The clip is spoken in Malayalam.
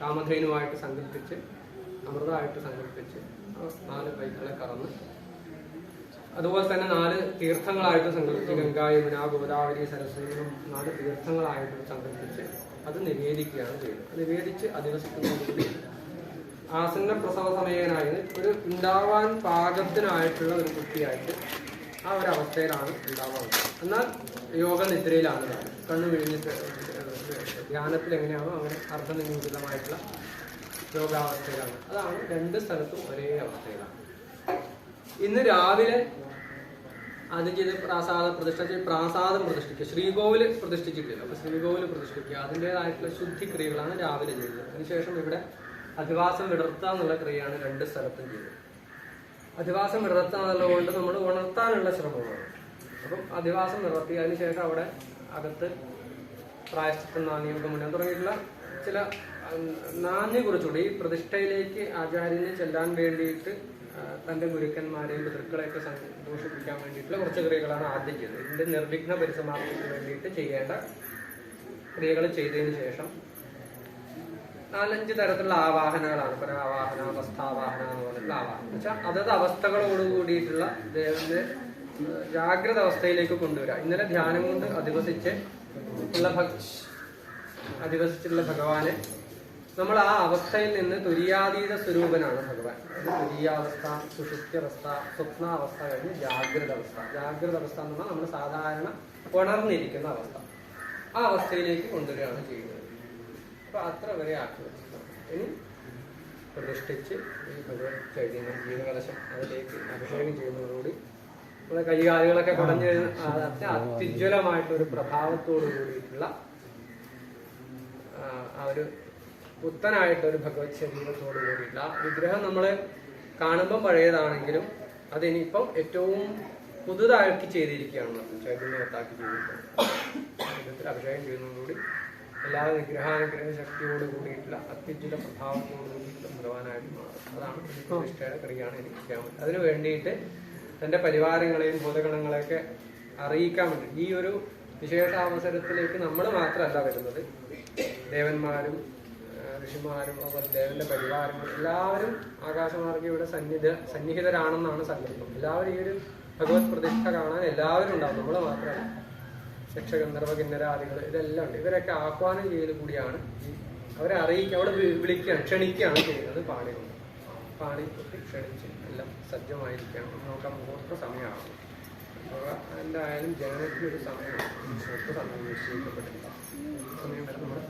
കാമധേനുവായിട്ട് സങ്കല്പിച്ച് അമൃതമായിട്ട് സങ്കല്പിച്ച് നാല് പൈക്കളെ കറന്ന് അതുപോലെ തന്നെ നാല് തീർത്ഥങ്ങളായിട്ട് സങ്കല്പിച്ച് ഗംഗാ യമുന ഗോദാവരി സരസ്വതി നാല് തീർത്ഥങ്ങളായിട്ട് സങ്കല്പിച്ച് അത് നിവേദിക്കുകയാണ് ചെയ്യുന്നത് അത് നിവേദിച്ച് അധിവസിക്കുന്നതോടുകൂടി ആസന്ന പ്രസവ സമയനായി ഒരു ഉണ്ടാവാൻ പാകത്തിനായിട്ടുള്ള ഒരു കുട്ടിയായിട്ട് ആ ഒരു അവസ്ഥയിലാണ് ഉണ്ടാവാറുള്ളത് എന്നാൽ യോഗ നിദ്രയിലാണ്. കണ്ണു വിഴിഞ്ഞിട്ട് ധ്യാനത്തിൽ എങ്ങനെയാണോ അങ്ങനെ അർദ്ധനിമൂലിതമായിട്ടുള്ള യോഗാവസ്ഥയിലാണ്. അതാണ് രണ്ട് സ്ഥലത്തും ഒരേ അവസ്ഥയിലാണ്. ഇന്ന് രാവിലെ ആദ്യം ചെയ്ത് പ്രാസാദ പ്രതിഷ്ഠ ചെയ്ത് പ്രാസാദം പ്രതിഷ്ഠിക്കുക. ശ്രീകോവിൽ പ്രതിഷ്ഠിച്ചിട്ടില്ല. അപ്പൊ ശ്രീകോവിൽ പ്രതിഷ്ഠിക്കുക. അതിന്റെതായിട്ടുള്ള ശുദ്ധിക്രിയകളാണ് രാവിലെ ചെയ്തത് അതിനുശേഷം ഇവിടെ അധിവാസം വിടർത്തുക എന്നുള്ള ക്രിയയാണ് രണ്ട് സ്ഥലത്തും ചെയ്തത് അധിവാസം വിടർത്തുക കൊണ്ട് നമ്മൾ ഉണർത്താനുള്ള ശ്രമമാണ്. അപ്പം അധിവാസം വിടർത്തി അതിനുശേഷം അവിടെ അകത്ത് പ്രായശ്ചിത്തം മുന്നേ തുടങ്ങിയിട്ടുള്ള ചില നാന്യ കുറച്ചുകൂടി. ഈ പ്രതിഷ്ഠയിലേക്ക് ആചാര്യനെ ചെല്ലാൻ വേണ്ടിയിട്ട് തന്റെ ഗുരുക്കന്മാരെയും പിതൃക്കളെയൊക്കെ സന്തോഷിപ്പിക്കാൻ വേണ്ടിയിട്ടുള്ള കുറച്ച് ക്രിയകളാണ് ആദ്യം ചെയ്തത്. ഇതിന്റെ നിർവിഘ്ന പരിസമാപ്തിക്ക് വേണ്ടിയിട്ട് ചെയ്യേണ്ട ക്രിയകൾ ചെയ്തതിന് ശേഷം നാലഞ്ച് തരത്തിലുള്ള ആവാഹനങ്ങളാണ് പുനരാവാഹന അവസ്ഥാവാഹന എന്ന് ആവാഹനം വെച്ചാൽ അതത് അവസ്ഥകളോട് കൂടിയിട്ടുള്ള ദേവന്റെ ജാഗ്രത അവസ്ഥയിലേക്ക് കൊണ്ടുവരാം. ഇന്നലെ ധ്യാനം കൊണ്ട് അധിവസിച്ച് ഉള്ള അധിവസിച്ചിട്ടുള്ള ഭഗവാനെ നമ്മൾ ആ അവസ്ഥയിൽ നിന്ന് തുര്യാതീത സ്വരൂപനാണ് ഭഗവാൻ. തുര്യാവസ്ഥ സുഷുപ്തിയവസ്ഥ സ്വപ്നാവസ്ഥ കഴിഞ്ഞ് ജാഗ്രത അവസ്ഥ ജാഗ്രത അവസ്ഥ എന്ന് പറഞ്ഞാൽ നമ്മൾ സാധാരണ ഉണർന്നിരിക്കുന്ന അവസ്ഥ. ആ അവസ്ഥയിലേക്ക് കൊണ്ടുവരികയാണ് ചെയ്യുന്നത്. അത്ര വരെ ആക്കി വെച്ചിട്ടുണ്ട്. ഇനി പ്രതിഷ്ഠിച്ച് ഈ ഭഗവത് ചൈതന്യം ജീവകലശം അതിലേക്ക് അഭിഷേകം ചെയ്യുന്നതോടുകൂടി നമ്മുടെ കൈകാലുകളൊക്കെ കുടഞ്ഞു അത്യുജ്വലമായിട്ടൊരു പ്രഭാവത്തോടു കൂടിയിട്ടുള്ള ആ, ഒരു പുത്തനായിട്ടൊരു ഭഗവത് ശരീരത്തോടു കൂടിയിട്ടുള്ള വിഗ്രഹം നമ്മൾ കാണുമ്പോൾ പഴയതാണെങ്കിലും അതിനിപ്പം ഏറ്റവും പുതുതായിട്ട് ചെയ്തിരിക്കുകയാണ്. ചൈതന്യത്താക്കി ചെയ്തിരിക്കുകയാണ് വിധത്തിൽ അഭിഷേകം ചെയ്യുന്നതോടുകൂടി എല്ലാ നിഗ്രഹാനുഗ്രഹ ശക്തിയോട് കൂടിയിട്ടുള്ള അത്യുജ്വല പ്രഭാവത്തോട് കൂടിയിട്ടുള്ള ഭഗവാനായിട്ട് മാറും. അതാണ് പ്രതിഷ്ഠയുടെ ക്രിയയാണ് എനിക്ക് ചെയ്യാൻ പറ്റുന്നത്. അതിനു വേണ്ടിയിട്ട് തന്റെ പരിവാരങ്ങളെയും ഭൂതഗണങ്ങളെയൊക്കെ അറിയിക്കാൻ വേണ്ടി ഈ ഒരു വിശേഷ അവസരത്തിലേക്ക് നമ്മൾ മാത്രമല്ല വരുന്നത്. ദേവന്മാരും ഋഷിമാരും അതുപോലെ ദേവന്റെ പരിവാരങ്ങൾ എല്ലാവരും ആകാശമാർഗം ഇവിടെ സന്നിധ സന്നിഹിതരാണെന്നാണ് സങ്കല്പം. എല്ലാവരും ഈ ഒരു ഭഗവത് പ്രതിഷ്ഠ കാണാൻ എല്ലാവരും ഉണ്ടാവും. നമ്മൾ മാത്രമല്ല. യക്ഷഗന്ധർവ കിന്നരാദികൾ ഇതെല്ലാം ഉണ്ട്. ഇവരൊക്കെ ആഹ്വാനം ചെയ്ത് കൂടിയാണ് അവരെ അറിയിക്കുക അവിടെ വിളിക്കുകയാണ് ക്ഷണിക്കുകയാണ് ചെയ്യുന്നത് പാണി കൊണ്ട് പാണി ക്ഷണിച്ച് എല്ലാം സജ്ജമായിരിക്കണം നോക്കാം മുഹൂർത്ത സമയമാണ്. എന്തായാലും ജനനത്തിനൊരു സമയമാണ്. മുഹൂർത്ത സമയം നിശ്ചയിക്കപ്പെട്ടില്ല സമയം വരെ നമ്മൾ